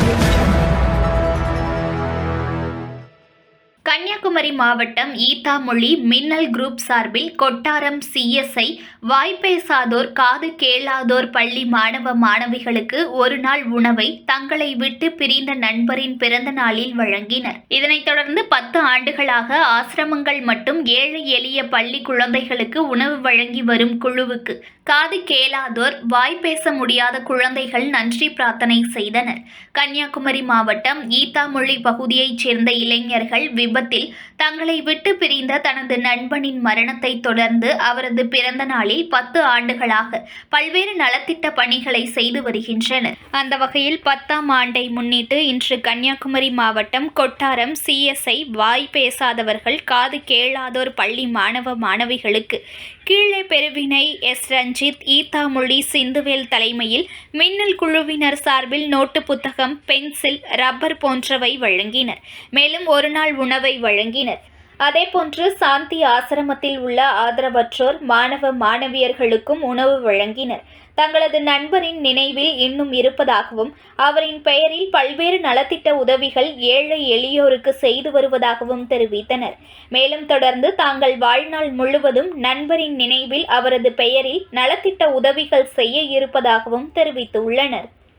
Audio. Kanyakumari மாவட்டம் ஈத்தாமொழி மின்னல் group சார்பில் கொட்டாரம் சிஎஸ்ஐ வாய்ப்பேசாதோர் காது கேளாதோர் பள்ளி மாணவ மாணவிகளுக்கு ஒரு நாள் உணவை தங்களை விட்டு பிரிந்த நண்பரின் பிறந்த நாளில் வழங்கினர். இதனைத் தொடர்ந்து பத்து ஆண்டுகளாக ஆசிரமங்கள் மற்றும் ஏழை எளிய பள்ளி குழந்தைகளுக்கு உணவு வழங்கி வரும் குழுவுக்கு காது கேளாதோர் வாய் பேச முடியாத குழந்தைகள் நன்றி பிரார்த்தனை செய்தனர். கன்னியாகுமரி மாவட்டம் ஈத்தாமொழி பகுதியைச் சேர்ந்த இளைஞர்கள் விபத்து விபத்தில் தங்களை விட்டு பிரிந்த தனது நண்பனின் மரணத்தை தொடர்ந்து அவரது பிறந்த நாளில் பத்து ஆண்டுகளாக பல்வேறு நலத்திட்ட பணிகளை செய்து வருகின்றனர். அந்த வகையில் பத்தாம் ஆண்டை முன்னிட்டு இன்று கன்னியாகுமரி மாவட்டம் கொட்டாரம் சிஎஸ்ஐ வாய் பேசாதவர்கள் காது கேளாதோர் பள்ளி மாணவ மாணவிகளுக்கு கீழே பெருவினை எஸ். ரஞ்சித் ஈத்தாமொழி சிந்துவேல் தலைமையில் மின்னல் குழுவினர் சார்பில் நோட்டு புத்தகம் பென்சில் ரப்பர் போன்றவை வழங்கினர். மேலும் ஒரு நாள் உணவை வழங்கினர். அதேபோன்று சாந்தி ஆசிரமத்தில் உள்ள ஆதரவற்றோர் மாணவ மாணவியர்களுக்கும் உணவு வழங்கினர். தங்களது நண்பரின் நினைவில் இன்னும் இருப்பதாகவும் அவரின் பெயரில் பல்வேறு நலத்திட்ட உதவிகள் ஏழை எளியோருக்கு செய்து வருவதாகவும் தெரிவித்தனர். மேலும் தொடர்ந்து தாங்கள் வாழ்நாள் முழுவதும் நண்பரின் நினைவில் அவரது பெயரில் நலத்திட்ட உதவிகள் செய்ய இருப்பதாகவும் தெரிவித்துள்ளனர்.